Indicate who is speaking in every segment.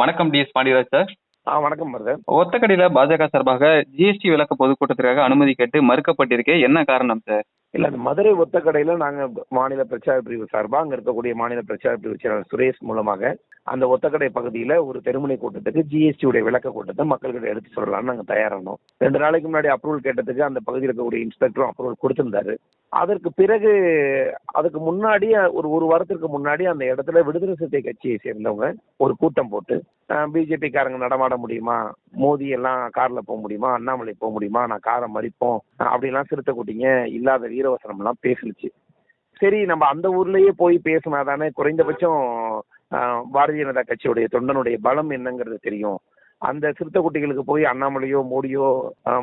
Speaker 1: வணக்கம் T S Pandiyaraj sir.
Speaker 2: ஆ வணக்கம் மருதன்
Speaker 1: ஒத்தக்கடையில பாஜக சார்பாக ஜிஎஸ்டி விலக்கு பொதுக்கூட்டத்திற்காக அனுமதி கேட்டு மறுக்கப்பட்டிருக்கே. என்ன காரணம் சார்?
Speaker 2: இல்ல அந்த மதுரை ஒத்தக்கடையில நாங்க மாநில பிரச்சார பிரிவு சார்பா அங்க இருக்கக்கூடிய மாநில பிரச்சார பிரிவு செயலாளர் சுரேஷ் மூலமாக அந்த ஒத்தக்கடை பகுதியில ஒரு தெருமுனை கூட்டத்துக்கு ஜிஎஸ்டி உடைய விளக்க கூட்டத்தை மக்கள்கிட்ட எடுத்து சொல்லலாம்னு நாங்க தயாரானோம். ரெண்டு நாளைக்கு முன்னாடி அப்ரூவல் கேட்டதுக்கு அந்த பகுதியில் இருக்கக்கூடிய இன்ஸ்பெக்டரும் அப்ரூவல் கொடுத்திருந்தாரு. அதற்கு பிறகு அதுக்கு முன்னாடி ஒரு ஒரு வாரத்திற்கு முன்னாடி அந்த இடத்துல விடுதலை சிறுத்தை கட்சியை சேர்ந்தவங்க ஒரு கூட்டம் போட்டு பிஜேபி காரங்க நடமாட முடியுமா? மோதி எல்லாம் கார்ல போக முடியுமா? அண்ணாமலை போக முடியுமா? நான் காரை மறிப்போம். அப்படிலாம் சிறுத்தை கூட்டிங்க இல்லாத வீரவசனம் எல்லாம் பேசுனுச்சு சரி நம்ம அந்த ஊர்லயே போய் பேசினா தானே குறைந்தபட்சம் ஆஹ், பாரதிய ஜனதா கட்சியுடைய தொண்டனுடைய பலம் என்னங்கிறது தெரியும். அந்த சிறுத்தை குட்டிகளுக்கு போய் அண்ணாமலையோ மோடியோ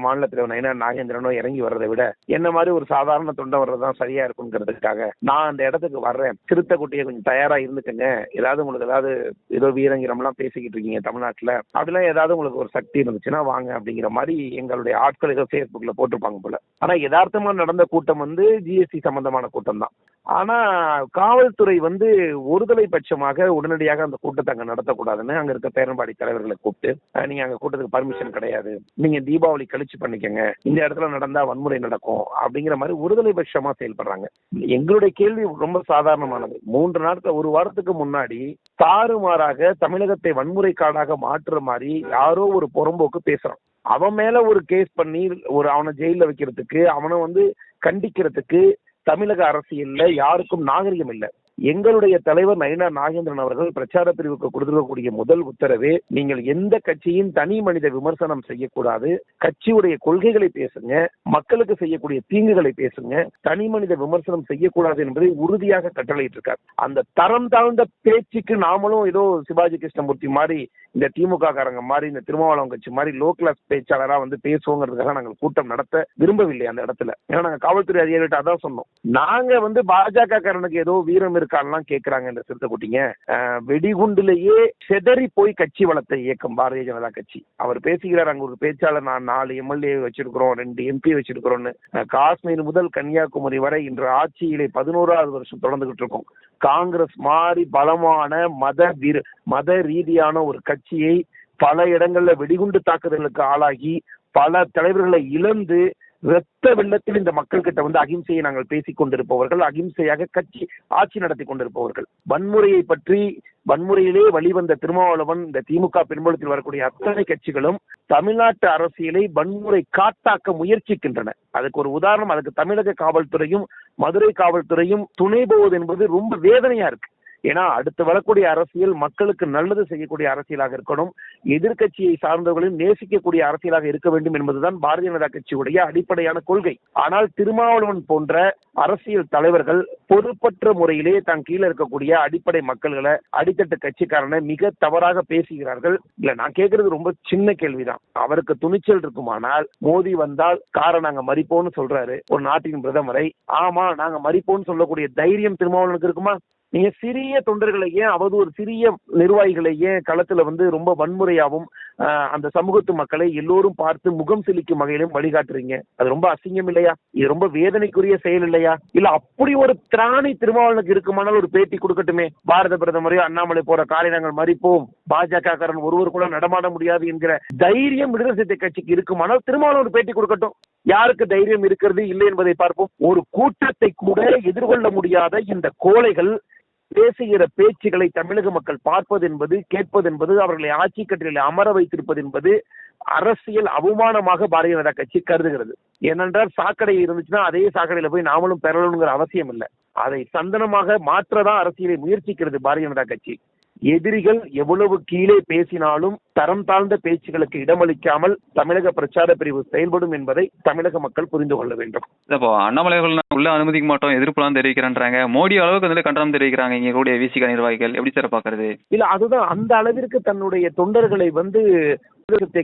Speaker 2: மாநில தலைவர் நயனா நாகேந்திரனோ இறங்கி வர்றதை விட என்ன மாதிரி ஒரு சாதாரண தொண்டை வர்றதுதான் சரியா இருக்குங்கிறதுக்காக நான் அந்த இடத்துக்கு வர்றேன். சிறுத்தை குட்டியை கொஞ்சம் தயாரா இருந்துக்கங்க. ஏதாவது உங்களுக்கு ஏதாவது ஏதோ வீரங்கிரம்லாம் பேசிக்கிட்டு இருக்கீங்க தமிழ்நாட்டுல. அப்படிலாம் ஏதாவது உங்களுக்கு ஒரு சக்தி இருந்துச்சுன்னா வாங்க அப்படிங்கிற மாதிரி எங்களுடைய ஆட்கள் ஏதோ ஃபேஸ்புக்ல போட்டிருப்பாங்க போல. ஆனா யதார்த்தமா நடந்த கூட்டம் வந்து ஜிஎஸ்டி சம்பந்தமான கூட்டம் தான். ஆனா காவல்துறை வந்து ஒருதலை பட்சமாக உடனடியாக அந்த கூட்டத்தை அங்க நடத்தக்கூடாதுன்னு அங்க இருக்க பேரம்பாடி தலைவர்களை கூப்பிட்டு நீங்க அங்க கூட்டத்துக்கு பர்மிஷன் கிடையாது. நீங்க தீபாவளி கழிச்சு பண்ணிக்கங்க. இந்த இடத்துல நடந்தா வன்முறை நடக்கும் அப்படிங்கிற மாதிரி ஒருதலை பட்சமா செயல்படுறாங்க. எங்களுடைய கேள்வி ரொம்ப சாதாரணமானது. மூன்று நாட்கள் ஒரு வாரத்துக்கு முன்னாடி தாறுமாறாக தமிழகத்தை வன்முறை காடாக மாற்றுற மாதிரி யாரோ ஒரு புறம்போக்கு பேசுறான். அவன் மேல ஒரு கேஸ் பண்ணி ஒரு அவனை ஜெயில வைக்கிறதுக்கு அவனை வந்து கண்டிக்கிறதுக்கு தமிழக அரசியல்ல யாருக்கும் நாகரிகம் இல்லை. எங்களுடைய தலைவர் நயினா நாகேந்திரன் அவர்கள் பிரச்சார பிரிவுக்கு கொடுத்திருக்கக்கூடிய முதல் உத்தரவு நீங்கள் எந்த கட்சியின் தனி மனித விமர்சனம் செய்யக்கூடாது கட்சியுடைய கொள்கைகளை பேசுங்க மக்களுக்கு செய்யக்கூடிய தீங்குகளை பேசுங்க தனி மனித விமர்சனம் செய்யக்கூடாது என்பதை உறுதியாக கட்டளையிட்டு இருக்கார் அந்த தரம் தாழ்ந்த பேச்சுக்கு நாமளும் ஏதோ சிவாஜி கிருஷ்ணமூர்த்தி மாதிரி இந்த திமுக காரங்க மாதிரி இந்த திருமாவளவன் கட்சி மாதிரி லோ கிளாஸ் பேச்சாளரா வந்து பேசுவோங்கிறதுக்காக நாங்கள் கூட்டம் நடத்த விரும்பவில்லை அந்த இடத்துல. ஏன்னா நாங்க காவல்துறை அதிகாரிகிட்ட அதான் சொன்னோம். நாங்க வந்து பாஜக காரனுக்கு ஏதோ வீரம் இருக்கான்லாம் கேட்கிறாங்க இந்த சிறுத்தை குட்டிங்க. அஹ், வெடிகுண்டுலயே செதறி போய் கட்சி வளர்த்த இயக்கம் பாரதிய ஜனதா கட்சி. அவர் பேசுகிறார் அங்க ஒரு பேச்சாளர் நான் நாலு எம்எல்ஏ வச்சிருக்கிறோம் ரெண்டு எம்பி வச்சிருக்கிறோம்னு. காஷ்மீர் முதல் கன்னியாகுமரி வரை இன்று ஆட்சியிலே பதினோராவது வருஷம் தொடர்ந்துகிட்டு இருக்கோம். காங்கிரஸ் மாதிரி பலமான மத மத ரீதியான ஒரு கட்சி கட்சியை பல இடங்கள்ல வெடிகுண்டு தாக்குதலுக்கு ஆளாகி பல தலைவர்களை இழந்து இரத்த வெள்ளத்தில் இந்த மக்கள் கிட்ட வந்து அகிம்சையை நாங்கள் பேசிக் கொண்டிருப்பவர்கள் அகிம்சையாக கட்சி ஆட்சி நடத்தி கொண்டிருப்பவர்கள். வன்முறையை பற்றி வன்முறையிலே வழிவந்த திருமாவளவன் இந்த திமுக பின்புலத்தில் வரக்கூடிய அத்தனை கட்சிகளும் தமிழ்நாட்டு அரசியலை வன்முறை காட்டாக்க முயற்சிக்கின்றன. அதுக்கு ஒரு உதாரணம் அதுக்கு தமிழக காவல்துறையும் மதுரை காவல்துறையும் துணை போவது என்பது ரொம்ப வேதனையா இருக்கு. ஏன்னா அடுத்து வரக்கூடிய அரசியல் மக்களுக்கு நல்லது செய்யக்கூடிய அரசியலாக இருக்கணும். எதிர்கட்சியை சார்ந்தவர்களையும் நேசிக்கக்கூடிய அரசியலாக இருக்க வேண்டும் என்பதுதான் பாரதிய ஜனதா கட்சியுடைய அடிப்படையான கொள்கை. ஆனால் திருமாவளவன் போன்ற அரசியல் தலைவர்கள் பொறுப்பற்ற முறையிலே தன் கீழே இருக்கக்கூடிய அடிப்படை மக்கள்களை அடித்தட்டு கட்சிக்காரனை மிக தவறாக பேசுகிறார்கள். இல்ல நான் கேட்கறது ரொம்ப சின்ன கேள்விதான். அவருக்கு துணிச்சல் இருக்குமானால் மோடி வந்தால் காரை நாங்க மறிப்போம்னு சொல்றாரு ஒரு நாட்டின் பிரதமரை. ஆமா நாங்க மறிப்போம்னு சொல்லக்கூடிய தைரியம் திருமாவளவனுக்கு இருக்குமா? நீங்க சிறிய தொண்டர்களை ஏன் ஒரு சிறிய நிர்வாகிகளை ஏன் களத்துல வந்து ரொம்ப வன்முறையாவும் அந்த சமூகத்து மக்களை எல்லோரும் பார்த்து முகம் சிலிக்கும் வகையிலும் வழிகாட்டுறீங்க? அது ரொம்ப அசிங்கம் இல்லையா? இது ரொம்ப வேதனைக்குரிய செயல் இல்லையா? இல்ல அப்படி ஒரு திராணி திருமாவளனுக்கு இருக்குமானால் ஒரு பேட்டி கொடுக்கட்டுமே? பாரத பிரதமரையோ அண்ணாமலை போற காலை நாங்கள் மறிப்போம். பாஜக காரன் ஒருவர் கூட நடமாட முடியாது என்கிற தைரியம் விடுதலை சிறுத்தை கட்சிக்கு இருக்குமானால் திருமாவளவன் ஒரு பேட்டி கொடுக்கட்டும். யாருக்கு தைரியம் இருக்கிறது இல்லை என்பதை பார்ப்போம். ஒரு கூட்டத்தை கூட எதிர்கொள்ள முடியாத இந்த கோழைகள் பேசுகிற பேச்சுகளை தமிழக மக்கள் பார்ப்பது என்பது கேட்பது என்பது அவர்களை ஆட்சி கட்டில அமர வைத்திருப்பது என்பது அரசியல் அவமானமாக பாரதிய ஜனதா கட்சி கருதுகிறது. ஏனென்றால் சாக்கடை இருந்துச்சுன்னா அதே சாக்கடையில போய் நாமளும் பெறணுங்கிற அவசியம் இல்லை அதை சந்தனமாக மாற்றதான் அரசியலை முயற்சிக்கிறது பாரதிய ஜனதா கட்சி. எதிரிகள் எவ்வளவு கீழே பேசினாலும் தரம் தாழ்ந்த பேச்சுகளுக்கு இடமளிக்காமல் தமிழக பிரச்சார பிரிவு செயல்படும் என்பதை தமிழக மக்கள் புரிந்து கொள்ள வேண்டும்.
Speaker 1: இப்போ அண்ணாமலை உள்ள அனுமதிக்க மாட்டோம் எதிர்ப்புலாம் தெரிவிக்கிறேன்றாங்க. மோடி அளவுக்கு வந்து கண்டனம் தெரிவிக்கிறாங்க இங்க கூடிய விசிக நிர்வாகிகள் எப்படி சார் பாக்குறது
Speaker 2: இல்ல அதுதான். அந்த அளவிற்கு தன்னுடைய தொண்டர்களை வந்து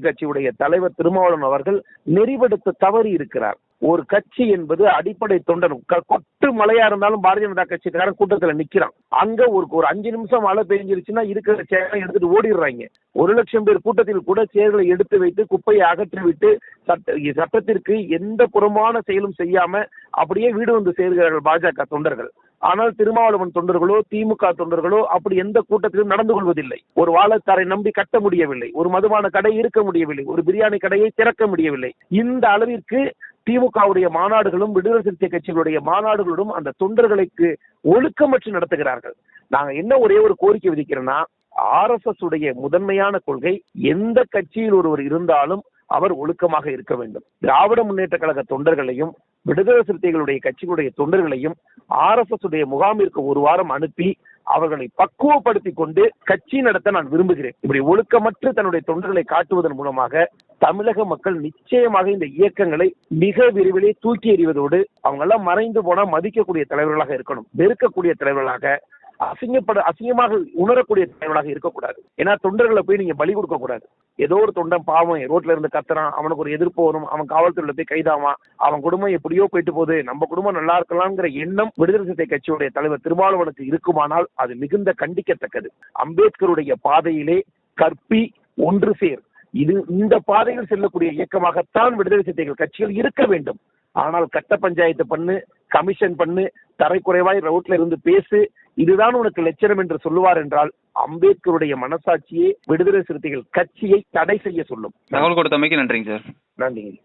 Speaker 2: கட்சியுடைய தலைவர் திருமாவளவன் அவர்கள் நெறிப்படுத்த தவறி இருக்கிறார். ஒரு கட்சி என்பது அடிப்படை தொண்டன் க- கொட்டு மழையா இருந்தாலும் பாரதிய ஜனதா கட்சிக்காரன் கூட்டத்துல நிக்கிறான். அங்க ஒரு ஒரு அஞ்சு நிமிஷம் மழை பெஞ்சிருச்சுன்னா இருக்கிற சேரை எடுத்துட்டு ஓடிடுறாங்க. ஒரு லட்சம் பேர் கூட்டத்தில் கூட சேர்களை எடுத்து வைத்து குப்பையை அகற்றி விட்டு சட்ட சட்டத்திற்கு எந்த புறமான செயலும் செய்யாம அப்படியே வீடு வந்து சேர்கிறார்கள் பாஜக தொண்டர்கள். ஆனால் திருமாவளவன் தொண்டர்களோ திமுக தொண்டர்களோ அப்படி எந்த கூட்டத்திலும் நடந்து கொள்வதில்லை. ஒரு வாழைத்தாரை நம்பி கட்ட முடியவில்லை. ஒரு மதுபான கடை இருக்க முடியவில்லை. ஒரு பிரியாணி கடையை திறக்க முடியவில்லை. இந்த அளவிற்கு திமுகவுடைய மாநாடுகளும் விடுதலை சிறுத்தை கட்சிகளுடைய மாநாடுகளும் அந்த தொண்டர்களுக்கு ஒழுக்கமற்று நடத்துகிறார்கள். நாங்க என்ன ஒரே ஒரு கோரிக்கை விதிக்கிறோம்னா ஆர்எஸ்எஸ் உடைய முதன்மையான கொள்கை எந்த கட்சியில் ஒருவர் இருந்தாலும் அவர் ஒழுக்கமாக இருக்க வேண்டும். திராவிட முன்னேற்ற கழக தொண்டர்களையும் விடுதலை சிறுத்தைகளுடைய கட்சிகளுடைய தொண்டர்களையும் ஆர்எஸ்எஸ் உடைய முகாமிற்கு ஒரு வாரம் அனுப்பி அவர்களை பக்குவப்படுத்தி கொண்டு கட்சி நடத்த நான் விரும்புகிறேன். இப்படி ஒழுக்கமற்று தன்னுடைய தொண்டர்களை காட்டுவதன் மூலமாக தமிழக மக்கள் நிச்சயமாக இந்த இயக்கங்களை மிக விரைவிலே தூக்கி எறிவதோடு அவங்க எல்லாம் மறைந்து போனா மதிக்கக்கூடிய தலைவர்களாக இருக்கணும். வெறுக்கக்கூடிய தலைவர்களாக அசிங்கப்பட அசிங்கமாக உணரக்கூடிய தலைவனாக இருக்கக்கூடாது. ஏன்னா தொண்டர்களை போய் நீங்க பலி கொடுக்க கூடாது. ஏதோ ஒரு தொண்டன் பாவம் ரோட்ல இருந்து கத்துறான் அவனுக்கு ஒரு எதிர்ப்பு வரும் அவன் காவல்துறையில போய் கைதாவான் அவன் குடும்பம் எப்படியோ போயிட்டு போகுது நம்ம குடும்பம் நல்லா இருக்கலாம்ங்கிற எண்ணம் விடுதலை சிறுத்தை கட்சியுடைய தலைவர் திருமாவளவனுக்கு இருக்குமானால் அது மிகுந்த கண்டிக்கத்தக்கது. அம்பேத்கருடைய பாதையிலே கற்பி ஒன்று சேர். இது இந்த பாதையில் செல்லக்கூடிய இயக்கமாகத்தான் விடுதலை சிறுத்தைகள் கட்சிகள் இருக்க வேண்டும். ஆனால் கட்ட பஞ்சாயத்து பண்ணு கமிஷன் பண்ணு தரைக்குறைவாய் ரோட்ல இருந்து பேசு. இதுதான் உனக்கு லட்சணம் என்று சொல்லுவார் என்றால் அம்பேத்கருடைய மனசாட்சியே விடுதலை சிறுத்தைகள் கட்சியை தடை செய்ய சொல்லும்.
Speaker 1: தகவல் கொடுத்தமைக்கு நன்றிங்க சார்.
Speaker 2: நன்றிங்க.